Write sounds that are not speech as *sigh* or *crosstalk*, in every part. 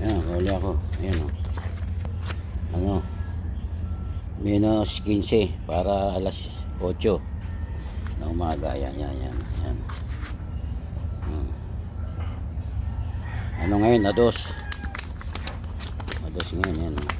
Ayan, huli ako. Ayan o. Ano? Minus 15 para alas 8 na umaga. Ayan, yan, yan. yan. Hmm. Ano ngayon? Na dos. Na dos ngayon. Yan. o.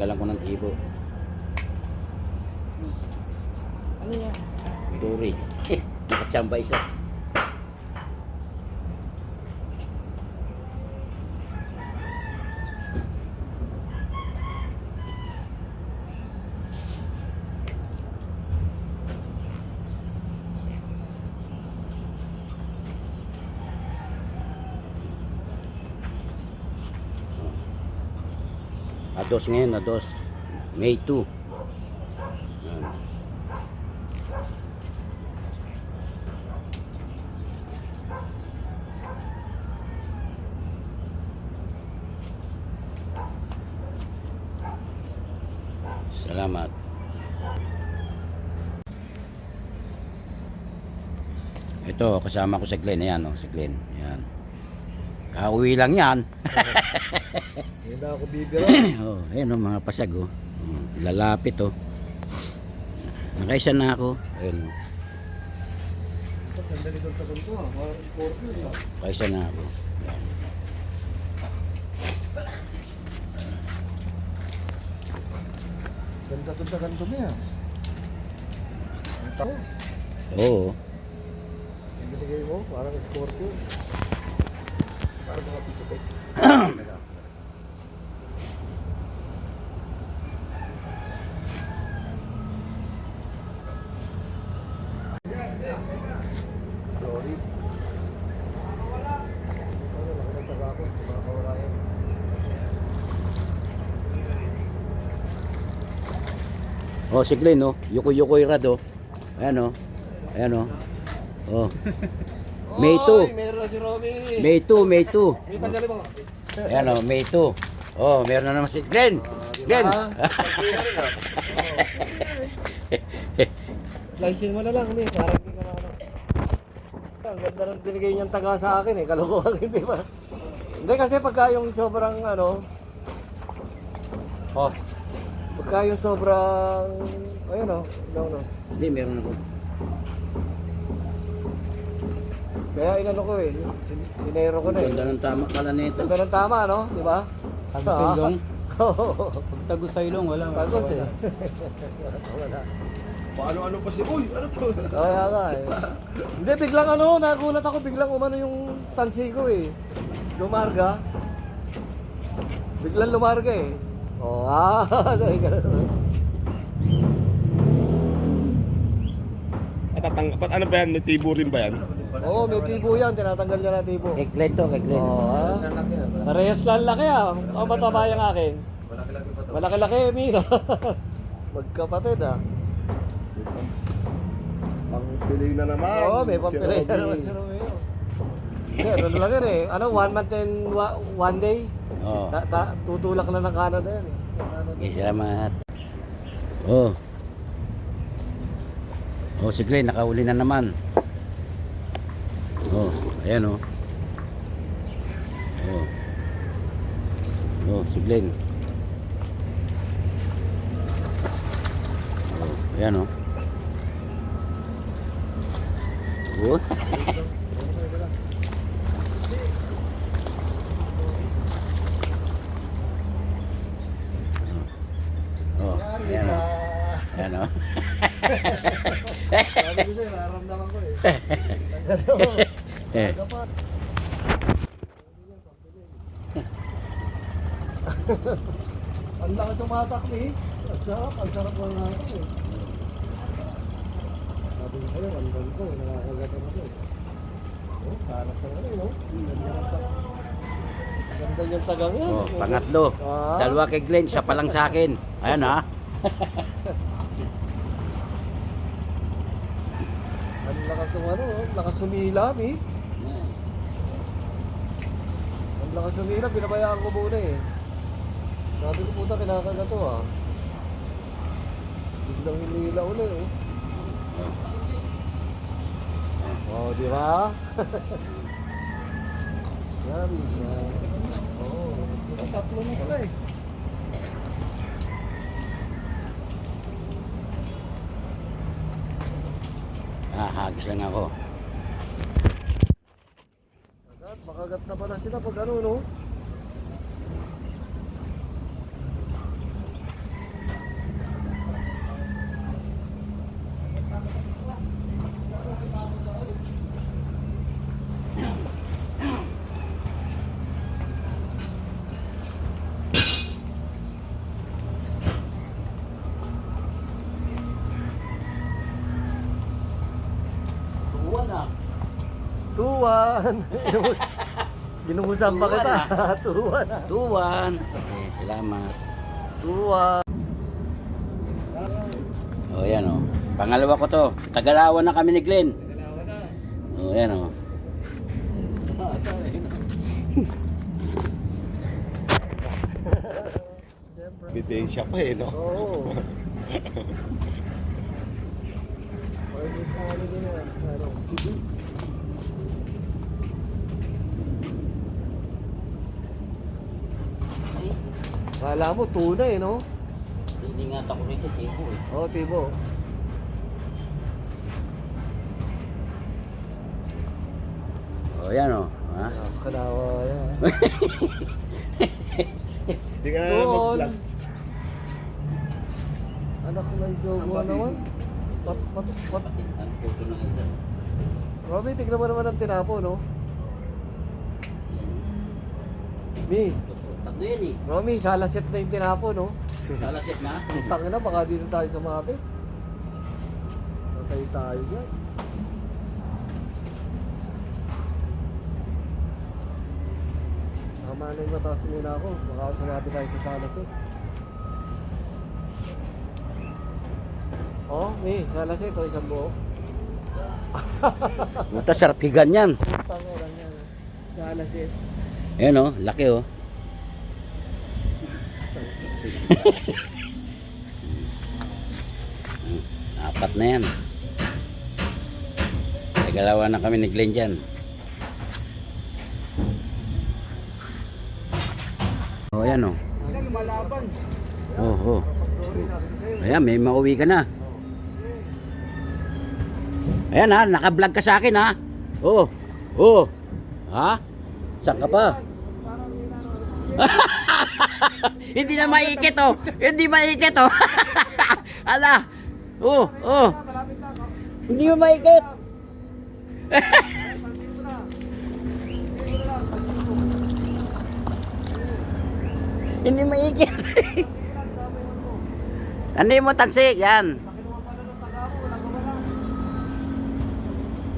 Natanggalan ko ng tibo. Ano yan? Duri. *laughs* Nakachamba isa. Ados ngayon, ados. May 2. Yan. Salamat. Ito, kasama ko si Glenn. Ayan, oh, si Glenn. Ayan. Kauwi lang yan. *laughs* Hindi na ako bibira. *coughs* oh, ayan, oh, mga pasag. Oh. Oh, Lalapit, oh. Nakaisa na ako. Ayun, oh. Ganda nitong takon ko ah. Parang scorpion ah. Nakaisa na ako. Ayan. Ganda itong takon ko niya. Ang tao. Oo. Yung binigay mo, parang scorpion. Parang mga pisipit. Sorry. *clears throat* Ano, laki ng taga ako. Makakawala yan. Oh, si Glenn, oh. Yuko-yukoy rad, oh. Ayan, oh. Ayan, oh. Oh. *laughs* May 2. Oy, meron si Romy. May 2, May 2. May tanggalin mo. Ayan, oh. May 2. Oh, meron na naman si Glenn. Glenn. *laughs* Slicein mo na lang, May. Parang hindi ka na ano. Ang ganda ng binigay niyang taga sa akin eh. Kalokohan, *laughs* hindi ba? Hindi kasi pagka yung sobrang ano, oh. Pagka yung sobrang, ayun o, no, no. Hindi, meron ako. Kaya inano ko eh, sin- sinero ko na eh. Ganda ng tama pala nito. Ganda ng tama, no? Di ba? Tagos sa ilong. *laughs* Oo. Pag tagos sa ilong, wala. Tagos eh. *laughs* Wala. Paano ano pa si Uy? Ano to? *laughs* Kaya nga eh. Hindi, biglang ano, nagulat ako, biglang umano yung tansi ko eh. Lumarga. Biglang lumarga eh. *laughs* Oh, ah, dahil ka Patatang, pat, ano ba yan? May tibo rin ba yan? Oo, may tibo yan, tinatanggal niya na tibo. Glenn to, kay Glenn. Oo, ah. Parehas lang laki ah. Ang mataba yung akin. Malaki-laki, Mino. *laughs* Magkapatid ah. Pangpili na naman. Oo, may pampilay na naman si Romeo. Hindi, ano lang yan eh. Ano, one month and one day? Oh. Ta- ta- tutulak na ng Canada yan eh. Okay, salamat. Oh. Oh, si Glenn, nakauli na naman. Oh, ayan oh. Oh. Oh, si Glenn. Oh, ayan oh. Oh. *laughs* Ayan o. Sabi ko sa'yo, nararamdaman ko eh. Eh. Ang lakas tumatak eh. Ang sarap, ang sarap ng hatak eh. Sabi ko sa'yo, ang ganda ko, nakakagatan ako eh. Oh, taras na ano eh, no? Ganda niyang tagang yan. Oh, pangatlo. Ah. Dalawa kay Glenn, siya pa lang sa akin. Ayan ha. Lakas ng ano, oh, lakas sumilap eh. Ang lakas sumilap, pinabayaan ko muna eh. Sabi ko puta, kinakagat to ah. Biglang hinila uli eh. Oh, di ba? *laughs* Yan siya. Oh, tatlo na pala eh. Ah, hagis lang ako. Agad, makagat na pala sila pag ano, no? 2-1. Ginungusan pa kita. 2-1. 2-1. Ah. Okay, salamat. 2-1. Oh, yan oh. Pangalawa ko to. Tagalawan na kami ni Glenn. Tagalawan na. Oh, yan oh. Bidensya pa eh, no? Oo. Pwede pa rin din yan, Kala mo, tuna eh, no? Hindi nga ako rito, tipo eh. Oo, Tibo. Oh, yan oh. Ha? Ah, Kanawa yan. *laughs* Hindi ka na mag-vlog. Anak ng Jogo naman. Pat, pat, pat. Ang puto ng isa. Robby, tignan mo naman ang tinapo, no? Mi, Tatlo yan eh. Romy, salaset na yung tinapo, no? Salasit na. Putang na, baka dito tayo sumabit. Patay tayo dyan. Tama na yung mataas muna ako. Baka sumabit tayo sa salaset. Oh, may salaset o isang buo. Buta sarap higan yan. Salaset. Ayan oh, laki oh. *laughs* Apat na yan. Nagalawa na kami ni Glenn dyan. Oh, ayan oh. Lumalaban. Oh, oh. Ayan, may mauwi ka na. Ayan ha, naka-vlog ka sa akin ha. Oh, oh. Ha? Saan ka pa? *laughs* Hindi na maikit oh. Hindi maikit oh. *laughs* Ala. Oh, oh. Hindi mo maikit. *laughs* Hindi maikit. Hindi mo tansik yan.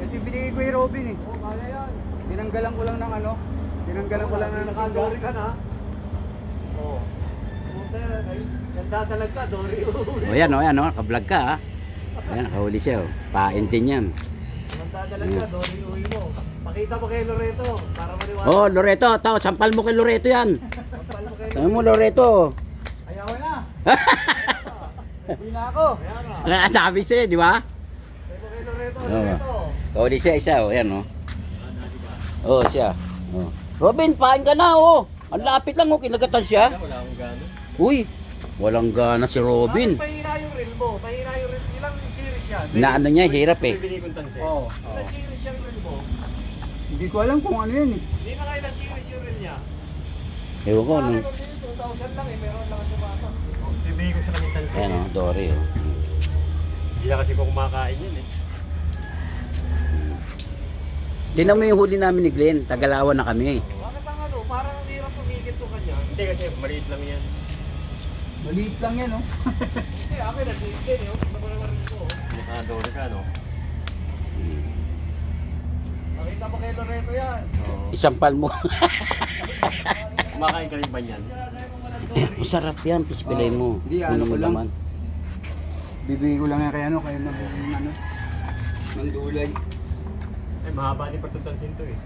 Ito yung binigay ko kay Robin eh. Oo, kaya yan. Tinanggalan ko lang ng ano. Tinanggalan ko lang ng Nakadori ka na. Oo. Yan. Talaga ka. Dori uwi. O yan oh, yan oh. Naka-vlog ka ha. Ayan, nakahuli siya oh. Paintin yan. Ganda talaga. Dori uwi mo. Pakita mo kay Loreto. Para maniwala. Oh, Loreto. Tao, sampal mo kay Loreto yan. Sampal mo kay Sabi mo, Loreto. Ayaw na. *laughs* Hindi na ako. Kaya nga. Sabi sa'yo, di ba? Sabi mo kay Loreto. Loreto. Kahuli siya isa oh. Ayan oh. Oh, siya. Oh. Robin, pain ka na oh. Ang lapit lang oh. Kinagatan siya. Wala akong gano. Uy, walang gana si Robin. Pahina yung reel mo. Pahina yung reel. Ilang series yan? Na ano niya, hirap eh. Oo. Ilang series yung reel mo? Hindi ko alam kung ano yun eh. Hindi na kailang series yung reel niya. Ewan ko, Ano no? kung 2,000 lang eh. Meron lang ang tumata. Bibigay ko sa kanyang tanse. Ayan oh, Dory oh. Hindi na kasi ko kumakain yun eh. Tinan mo yung huli namin ni Glenn, Tagalawan na kami. Bakit ang ano, parang ang hirap tumigil to kanya. Hindi kasi maliit lang yan. Maliit lang yan, oh. Eh. Ano ba naman rin ko? oh. Nakadori ka no? Nakita mo kay Loreto yan. Oo. Isampal mo. Kumakain ka rin ba niyan? Masarap yan, pispilay mo. Hindi, ano mo ko lang. naman. Bibigay ko lang yan kay ano, kay ng, ano, ng dulay. Eh, mahaba ni pagtutansin to eh.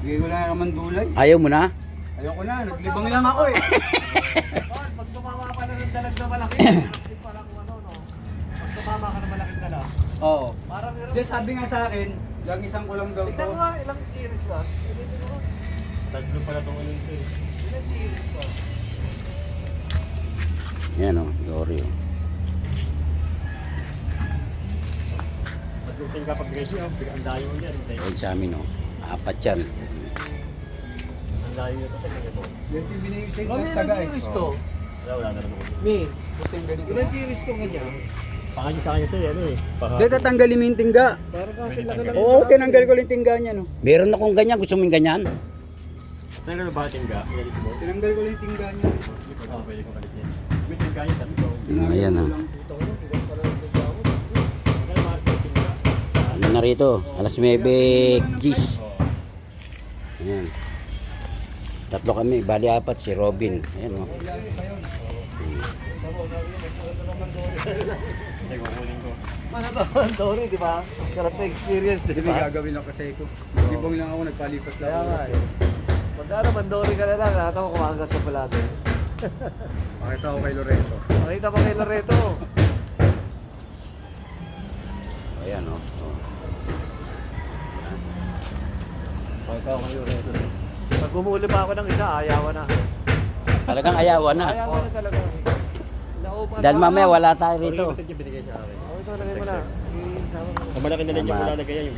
Bibigay ko lang yan ng dulay. Ayaw mo na? Ayoko na, naglibang lang ako eh. Pag tumama ka na ng dalag na malaki, hindi pa lang ano, no? Pag tumama ka ng malaking dalag, Oo. parang hirap. Diyan sabi nga sa akin, lang isang ko lang daw to. Tignan mo nga, ilang series ba? Mo Tatlo pala itong ano to eh. ilang series ba? Yan o, Dory o. Paglutin ka pag guys yun, ang layo niyan. Ayun sa amin o. Apat yan. Layo nito sa ganito. Yan yung binigay sa Ano ng ilang taga eh. series to? Wala, wala na naman. Mi, Kasi yung ganito. ilang series to kanya? Pakanya sa kanya siya ano eh. Baka. Hindi, tatanggalin mo yung tingga. Parang kasi laki lang. Oo, tinanggal ko lang yung tingga niya, no. Meron akong ganyan. Gusto mo yung ganyan? Tanggal ba tingga? Yan mo. Tinanggal ko lang yung tingga niya. Hindi ko na pwede kong kalisin. May tingga yan tatlo. Tinanggal Ayan, ko ah. lang. Ito ko, bigat pala ng tingnan mo. Tanggal mahal sa tingga. Ano na rito? Alas 9 G's. Oo. Ayan. Tatlo kami. Bali apat. Si Robin. Ayan o. Tama, sabi niya, mas maganda naman dory di ba? Sarap na experience, di Hindi ba? gagawin ako kasi ko. Libong lang ako, nagpalipas lang Kaya ako. nga eh. Pag ano, mandori ka na lang, nakita mo kumagat sa palado. *laughs* Makita ko kay Loreto. Makita mo kay Loreto. Ayan o. Oh. Makita ko kay Loreto. Pag bumuli pa ako ng isa, ayawan na. Talagang ayawan na. Ayawan na talaga. Naupan Dahil na. mamaya wala tayo Ito rito. ito. Oh, lagay mo na. Isama mo na. Ang malaki na lang yung Tama. ilalagay yan, yung